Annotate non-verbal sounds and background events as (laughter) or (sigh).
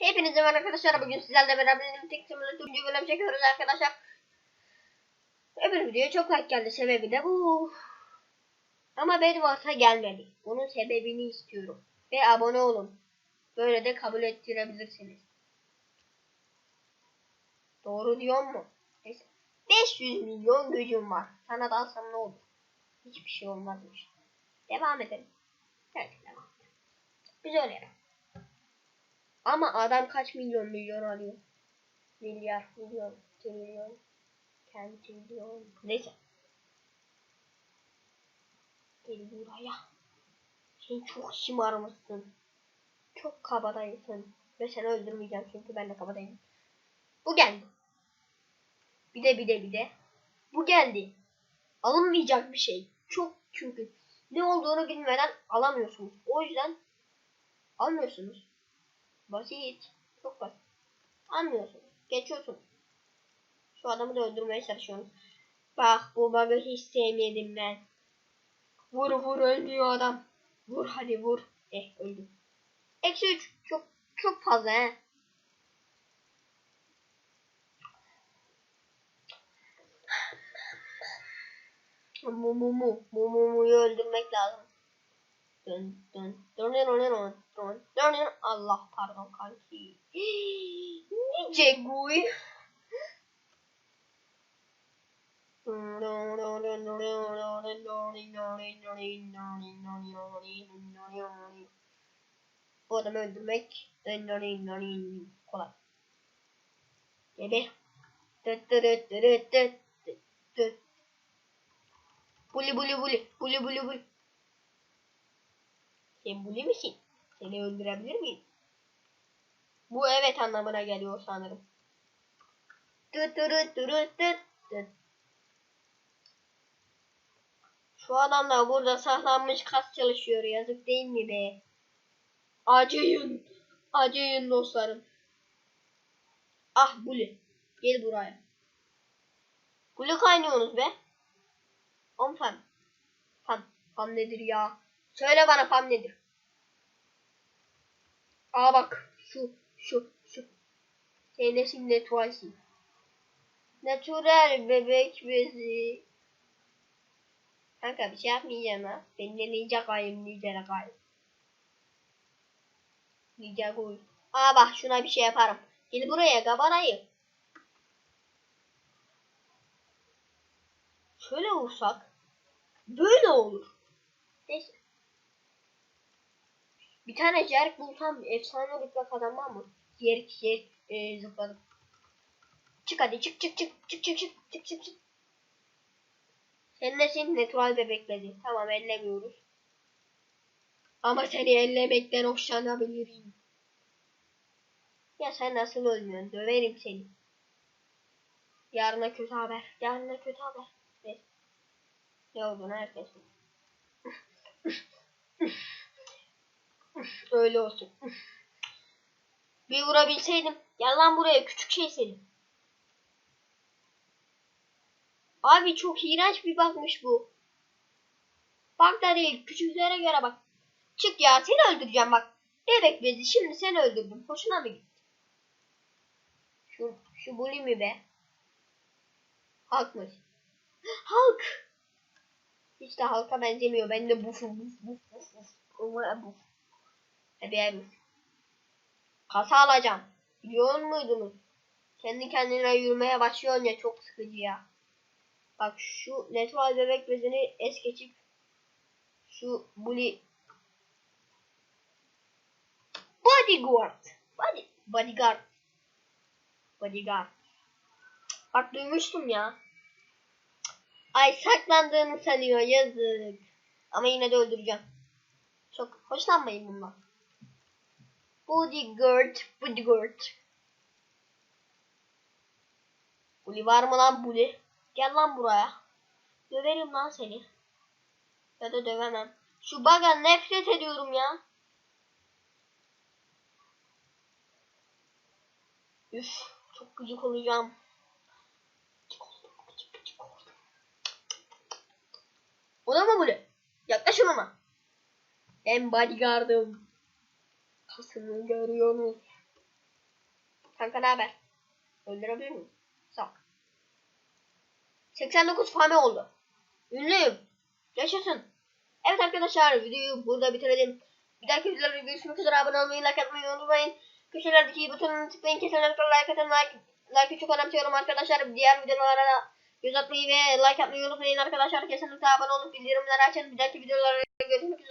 Hepinize merhaba arkadaşlar. Bugün sizlerle beraber tek simülatör 3. bölüm çekiyoruz arkadaşlar. Öbür videoya çok like geldi. Sebebi de bu. Ama Bedwars'a gelmedi. Bunun sebebini istiyorum. Ve abone olun. Böyle de kabul ettirebilirsiniz. Doğru diyor mu? Neyse. 500 milyon gücüm var. Sana da alsam ne olur? Hiçbir şey olmazmış. Devam edelim. Evet devam edelim. Biz öyle yapalım. Ama adam kaç milyon milyon alıyor? Milyar, milyon, trilyon, kentilyon. Neyse. Gel buraya. Sen çok şımarmışsın. Çok kabadayısın. Ve seni öldürmeyeceğim çünkü ben de kabadayım. Bu geldi. Bir de bir de bir de. Bu geldi. Alınmayacak bir şey. Çok çünkü ne olduğunu bilmeden alamıyorsunuz. O yüzden almıyorsunuz. Basit. Çok basit. Anlıyorsunuz. Geçiyorsunuz. Şu adamı da öldürmeye çalışıyorsunuz. Bak bu bug'ı hiç sevmedim ben. Vur vur ölmüyor adam. Vur hadi vur. Eh öldü. Eksi 3. Çok çok fazla he. Mu mu mu mu mu mu'yu öldürmek lazım. Dön dön dön dön dön dön dön dön dön Allah pardon kanki. Nice guy. Bu adamı öldürmek kolay. Gebe. Buli buli buli buli buli buli. Sen buli misin? Seni öldürebilir miyim? Bu evet anlamına geliyor sanırım. Dıt. Şu adamlar burada saklanmış kas çalışıyor. Yazık değil mi be? Acıyın. Acıyın dostlarım. Ah Buli. Gel buraya. Buli kaynıyorsunuz be. On fan. Fan. Fan nedir ya? Söyle bana fan nedir? Aa bak. Şu. Şu. Şu. Senin nesin naturalsin. Natural bebek bezi. Kanka bir şey yapmayacağım ha. Ben de ninja kayım ninja kayım. Ninja koy. Aa bak şuna bir şey yaparım. Gel buraya kabarayı. Şöyle vursak. Böyle olur. Neyse. Bir tane jerk bulsam efsane rütbe kazanmam mı? Jerk jerk e, zıpladım. Çık hadi çık çık çık çık çık çık çık çık çık. Sen nesin? Natural bebekledi. Tamam ellemiyoruz. Ama seni ellemekten hoşlanabilirim. Ya sen nasıl ölmüyorsun? Döverim seni. Yarına kötü haber. Yarına kötü haber. Ne? Ne olduğunu herkes (laughs) Öyle olsun. Bir vurabilseydim. Gel lan buraya küçük şey senin. Abi çok iğrenç bir bakmış bu. Bak da değil. Küçüklere göre bak. Çık ya seni öldüreceğim bak. Bebek bezi şimdi seni öldürdüm. Hoşuna mı gitti? Şu, şu bully mi be? Halkmış. Halk. Hiç de halka benzemiyor. Ben de buf buf buf buf. Umarım buf. Buf. Kasa alacağım. Biliyor muydunuz? Kendi kendine yürümeye başlıyorsun ya çok sıkıcı ya. Bak şu natural bebek bezini es geçip şu bully bodyguard body bodyguard bodyguard bak duymuştum ya ay saklandığını sanıyor yazık ama yine de öldüreceğim çok hoşlanmayın bundan bodyguard bodyguard bully var mı lan bully Gel lan buraya. Döverim lan seni. Ya da dövemem. Şu baga nefret ediyorum ya. Üf, çok gıcık olacağım. Gıcık oldum, gıcık gıcık oldum. Mı böyle? Yaklaş ona. Ben bodyguardım. Kasını görüyorsunuz. Kanka ne haber? Öldürebilir miyim? Ol. 89 fame oldu. Ünlüyüm. Yaşasın. Evet arkadaşlar videoyu burada bitirelim. Bir dahaki videolarda görüşmek üzere. Abone olmayı, like atmayı unutmayın. Köşelerdeki butonuna tıklayın. Kesinlikle like atın. Like, like'ı çok önemsiyorum arkadaşlar. Diğer videolara da göz atmayı ve like atmayı unutmayın arkadaşlar. Kesinlikle abone olup bildirimleri açın. Bir dahaki videolarda görüşmek üzere.